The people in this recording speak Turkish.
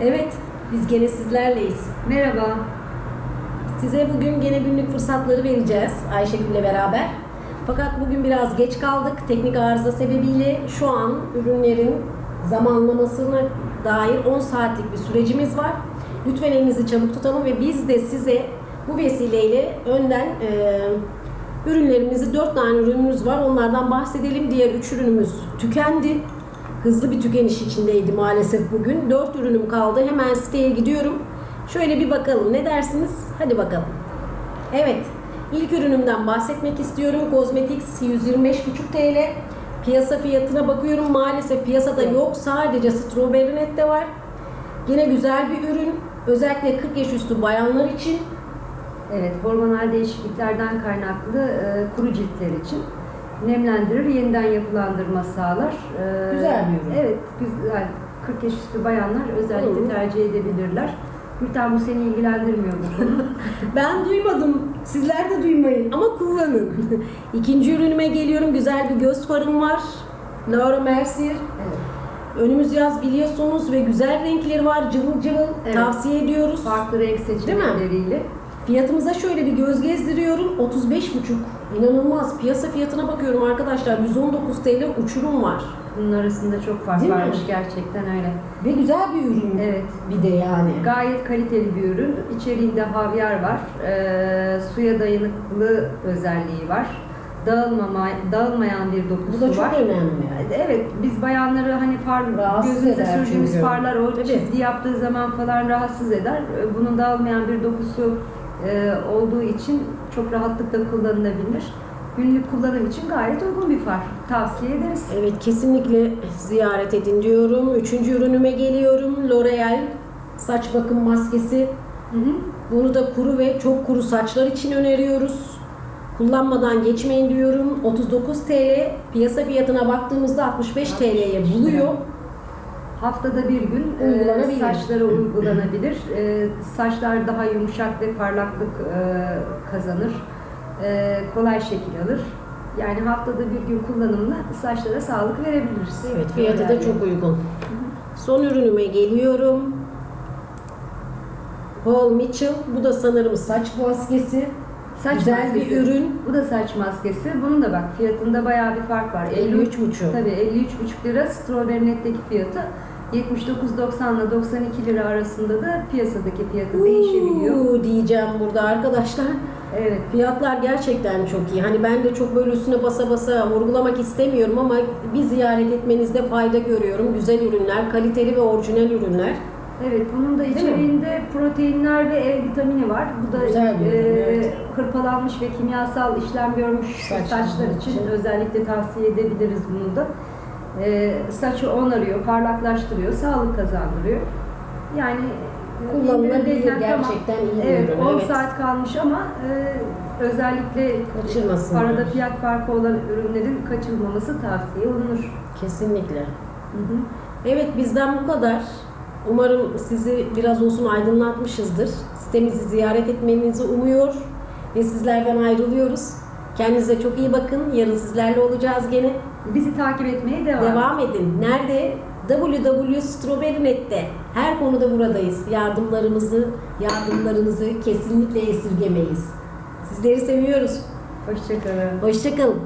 Evet, biz gene sizlerleyiz. Merhaba. Size bugün gene günlük fırsatları vereceğiz Ayşegül'le beraber. Fakat bugün biraz geç kaldık. Teknik arıza sebebiyle şu an ürünlerin zamanlamasına dair 10 saatlik bir sürecimiz var. Lütfen elinizi çabuk tutalım ve biz de size bu vesileyle önden e, ürünlerimizi 4 tane ürünümüz var. Onlardan bahsedelim. Diğer 3 ürünümüz tükendi. Hızlı bir tükeniş içindeydi maalesef bugün. 4 ürünüm kaldı. Hemen siteye gidiyorum. Şöyle bir bakalım. Ne dersiniz? Hadi bakalım. Evet. İlk ürünümden bahsetmek istiyorum. Cosmetics 125,5 TL. Piyasa fiyatına bakıyorum. Maalesef piyasada yok. Sadece Strawberry Net'te var. Yine güzel bir ürün. Özellikle 40 yaş üstü bayanlar için. Evet, hormonal değişikliklerden kaynaklı e, kuru ciltler için nemlendirir, yeniden yapılandırma sağlar. E, Güzel bir ürün. Evet, güzel. 40 yaş üstü bayanlar özellikle Hı. tercih edebilirler. Gülten bu seni ilgilendirmiyor bu konu. Ben duymadım. Sizler de duymayın ama kullanın. İkinci ürünüme geliyorum. Güzel bir göz farım var. Laura Mercier. evet. Önümüz yaz biliyorsunuz ve güzel renkleri var. Cıvıl cıvıl. Evet. Tavsiye ediyoruz. Farklı renk seçenekleriyle. Fiyatımıza şöyle bir göz gezdiriyorum. 35,5. İnanılmaz. Piyasa fiyatına bakıyorum arkadaşlar. 119 TL uçurum var. Bunun arasında çok fark Değil mi? varmış gerçekten öyle. Ve güzel bir ürün. Evet. Bir de yani. Gayet kaliteli bir ürün. İçeriğinde havyar var. Ee, suya dayanıklı özelliği var. Dağılmama, dağılmayan bir dokusu Bu da çok var. önemli. Evet, biz bayanları hani far, Rahatsız gözümüze sürdüğümüz farlar o Tabii. çizgi yaptığı zaman falan rahatsız eder. Ee, Bunun dağılmayan bir dokusu e, olduğu için çok rahatlıkla kullanılabilir. Günlük kullanım için gayet uygun bir far. Tavsiye ederiz. Evet kesinlikle ziyaret edin diyorum. Üçüncü ürünüme geliyorum. L'Oreal saç bakım maskesi. Hı hı. Bunu da kuru ve çok kuru saçlar için öneriyoruz. Kullanmadan geçmeyin diyorum. 39 TL. Piyasa fiyatına baktığımızda 65 TL'ye buluyor. Haftada bir gün e, Uygulanabilir. saçlara uygulanabilir. E, saçlar daha yumuşak ve parlaklık e, kazanır. E, kolay şekil alır. Yani haftada bir gün kullanımla saçlara sağlık verebiliriz. Evet fiyatı da çok uygun. Son ürünüme geliyorum. Paul Mitchell. Bu da sanırım saç maskesi. Saç Güzel maskesi. bir ürün. Bu da saç maskesi. Bunun da bak fiyatında bayağı bir fark var. 53,5. Tabii 53,5 lira. Strawberry Net'teki fiyatı 79.90 ile 92 lira arasında da piyasadaki fiyatı değişebiliyor. Uuu diyeceğim burada arkadaşlar. Evet. Fiyatlar gerçekten çok iyi. Hani ben de çok böyle üstüne basa basa vurgulamak istemiyorum ama bir ziyaret etmenizde fayda görüyorum. Güzel ürünler, kaliteli ve orijinal ürünler. Evet, bunun da içeriğinde proteinler ve E vitamini var. Bu da Güzel bir ürün, e, evet. hırpalanmış ve kimyasal işlem görmüş Saçlar saçlar için için. özellikle tavsiye edebiliriz bunu da. E, saçı onarıyor, parlaklaştırıyor, sağlık kazandırıyor. Yani e, Kullanılabilir, indirimdeyken gerçekten iyi bir evet, ürün, 10 evet. saat kalmış ama e, özellikle Kaçırmasınlar. arada fiyat farkı olan ürünlerin kaçırılmaması tavsiye olunur. Kesinlikle. Hı hı. Evet bizden bu kadar. Umarım sizi biraz olsun aydınlatmışızdır. Sitemizi ziyaret etmenizi umuyor ve sizlerden ayrılıyoruz. Kendinize çok iyi bakın. Yarın sizlerle olacağız gene. Bizi takip etmeye devam. Devam edin. Nerede? www.strawberry.net'te. Her konuda buradayız. Yardımlarımızı, yardımlarınızı kesinlikle esirgemeyiz. Sizleri seviyoruz. Hoşçakalın. Hoşçakalın.